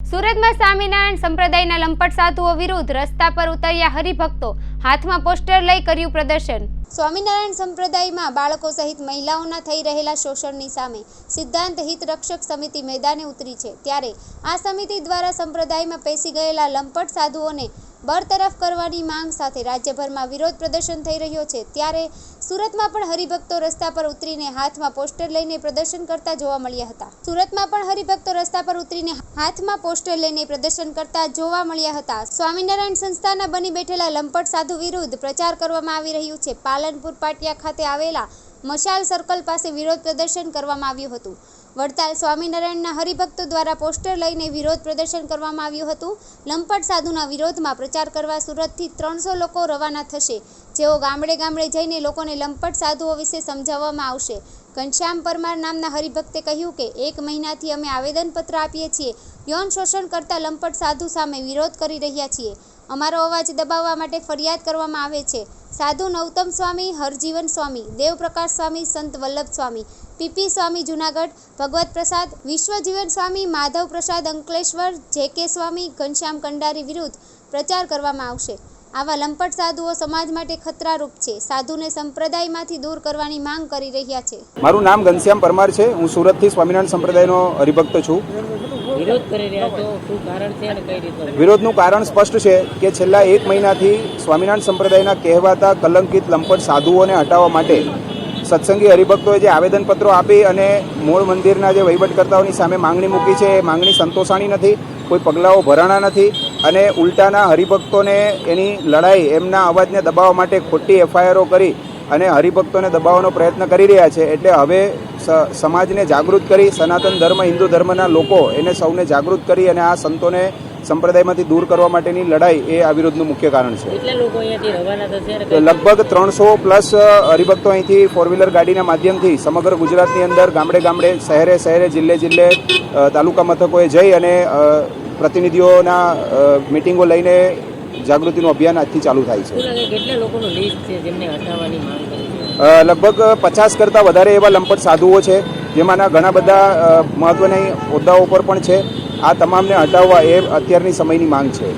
સુરતમાં સ્વામિનારાયણ સંપ્રદાયના લંપટ સાધુઓ વિરુદ્ધ રસ્તા પર ઉતર્યા હરિભક્તો. હાથમાં પોસ્ટર લઈ કર્યું પ્રદર્શન. સ્વામિનારાયણ સંપ્રદાયમાં બાળકો સહિત મહિલાઓના થઈ રહેલા શોષણની સામે સિદ્ધાંત હિત રક્ષક સમિતિ મેદાને ઉતરી છે. ત્યારે આ સમિતિ દ્વારા સંપ્રદાયમાં પેસી ગયેલા લંપટ સાધુઓને બરતરફ કરવાની માંગ સાથે રાજ્યભરમાં વિરોધ પ્રદર્શન થઈ રહ્યો છે. ત્યારે સુરતમાં પણ હરિભક્તો રસ્તા પર ઉતરીને હાથમાં પોસ્ટર લઈને પ્રદર્શન કરતા જોવા મળ્યા હતા. સુરતમાં પણ હરિભક્તો રસ્તા પર ઉતરીને હાથમાં પોસ્ટર લઈને પ્રદર્શન કરતા જોવા મળ્યા હતા. સ્વામિનારાયણ સંસ્થાના બની બેઠેલા લંપટ સાધુ વિરુદ્ધ પ્રચાર કરવામાં આવી રહ્યું છે. પાલનપુર પાટિયા ખાતે આવેલા મશાલ સર્કલ પાસે વિરોધ પ્રદર્શન કરવામાં આવ્યું હતું. વડતાલ સ્વામિનારાયણના હરિભક્તો દ્વારા પોસ્ટર લઈને વિરોધ પ્રદર્શન કરવામાં આવ્યું હતું. લંપટ સાધુના વિરોધમાં પ્રચાર કરવા સુરતથી ત્રણસો લોકો રવાના થશે. જેઓ ગામડે ગામડે જઈને લોકોને લંપટ સાધુઓ વિશે સમજાવવામાં આવશે. ઘનશ્યામ પરમાર નામના હરિભક્તે કહ્યું કે, એક મહિનાથી અમે આવેદનપત્ર આપીએ છીએ. યૌન શોષણ કરતા લંપટ સાધુ સામે વિરોધ કરી રહ્યા છીએ. અમારો અવાજ દબાવવા માટે ફરિયાદ કરવામાં આવે છે. સાધુ નૌતમ સ્વામી, હરજીવન સ્વામી, દેવપ્રકાશ સ્વામી, સંત વલ્લભ સ્વામી, પીપી સ્વામી, જુનાગઢ, ભગવત પ્રસાદ, વિશ્વજીવન સ્વામી, માધવ પ્રસાદ અંકલેશ્વર જે કે સ્વામી, ઘનશ્યામ કંડારી વિરુદ્ધ પ્રચાર કરવામાં આવશે. આવા લંપટ સાધુઓ સમાજ માટે ખતરારૂપ છે. સાધુને સંપ્રદાયમાંથી દૂર કરવાની માંગ કરી રહ્યા છે. મારું નામ ઘનશ્યામ પરમાર છે. હું સુરતથી સ્વામિનારાયણ સંપ્રદાયનો હરિભક્ત છું. વિરોધ કરી રહ્યા છો. શું કારણ છે અને કઈ રીતે? વિરોધનું કારણ સ્પષ્ટ છે કે છેલ્લા એક મહિનાથી સ્વામિનારાયણ સંપ્રદાયના કહેવાતા કલંકિત લંપટ સાધુઓને હટાવવા માટે સત્સંગી હરિભક્તોએ જે આવેદનપત્રો આપી અને મૂળ મંદિરના જે વહીવટકર્તાઓની સામે માંગણી મૂકી છે એ માંગણી સંતોષાણી નથી. કોઈ પગલાઓ ભરાણા નથી અને ઉલટાના હરિભક્તોને એની લડાઈ, એમના અવાજને દબાવવા માટે ખોટી એફઆઈઆરો કરી અને હરિભક્તોને દબાવવાનો પ્રયત્ન કરી રહ્યા છે. એટલે હવે સમાજને જાગૃત કરી, સનાતન ધર્મ, હિન્દુ ધર્મના લોકો એને સૌને જાગૃત કરી અને આ સંતોને સંપ્રદાયમાંથી દૂર કરવા માટેની લડાઈ એ આ વિરોધનું મુખ્ય કારણ છે. લગભગ ત્રણસો પ્લસ હરિભક્તો અહીંથી ફોર વ્હીલર ગાડીના માધ્યમથી સમગ્ર ગુજરાતની અંદર ગામડે ગામડે શહેરે શહેરે જિલ્લે જિલ્લે તાલુકા મથકોએ જઈ અને પ્રતિનિધિઓના મિટિંગો લઈને જાગૃતિનું અભિયાન આજથી ચાલુ થાય છે. કેટલા લોકોનું લિસ્ટ છે જેમને હટાવવાની માંગ કરી છે? અ, લગભગ પચાસ કરતાં વધારે એવા લંપટ સાધુઓ છે જેમાંના ઘણા બધા અ, હોદ્દાઓ પર પણ છે. આ તમામને હટાવવા એ અત્યારની સમયની માંગ છે.